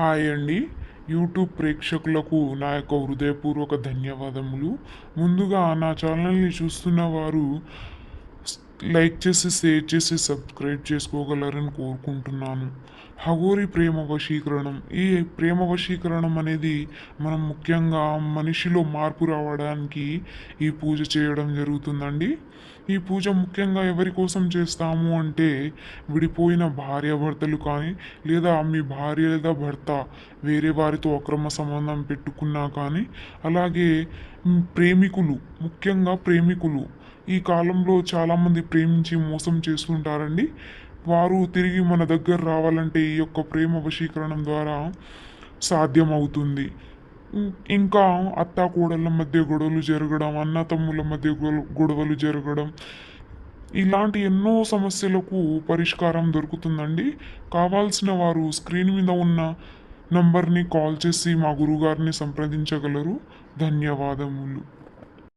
Hi అండి. YouTube ప్రేక్షకులకు నా యొక్క హృదయపూర్వక ధన్యవాదములు. ముందుగా నా ఛానల్ని చూస్తున్న వారు లైక్ చేసి షేర్ చేసి సబ్స్క్రైబ్ చేసుకోగలరని కోరుకుంటున్నాను. హగోరి ప్రేమ వశీకరణం. ఈ ప్రేమ వశీకరణం అనేది మనం ముఖ్యంగా మనిషిలో మార్పు రావడానికి ఈ పూజ చేయడం జరుగుతుందండి. ఈ పూజ ముఖ్యంగా ఎవరి కోసం చేస్తాము అంటే విడిపోయిన భార్యాభర్తలు కానీ లేదా మీ భార్య లేదా భర్త వేరే వారితో అక్రమ సంబంధం పెట్టుకున్నా కానీ అలాగే ప్రేమికులు ముఖ్యంగా ప్రేమికులు ఈ కాలంలో చాలామంది ప్రేమించి మోసం చేస్తుంటారండి. వారు తిరిగి మన దగ్గర రావాలంటే ఈ యొక్క ప్రేమ వశీకరణం ద్వారా సాధ్యమవుతుంది. ఇంకా అత్త కోడళ్ళ మధ్య గొడవలు జరగడం అన్న తమ్ముల మధ్య గొడవలు జరగడం ఇలాంటి ఎన్నో సమస్యలకు పరిష్కారం దొరుకుతుందండి. కావాల్సిన వారు స్క్రీన్ మీద ఉన్న నంబర్ని కాల్ చేసి మా గురుగారిని సంప్రదించగలరు. ధన్యవాదములు.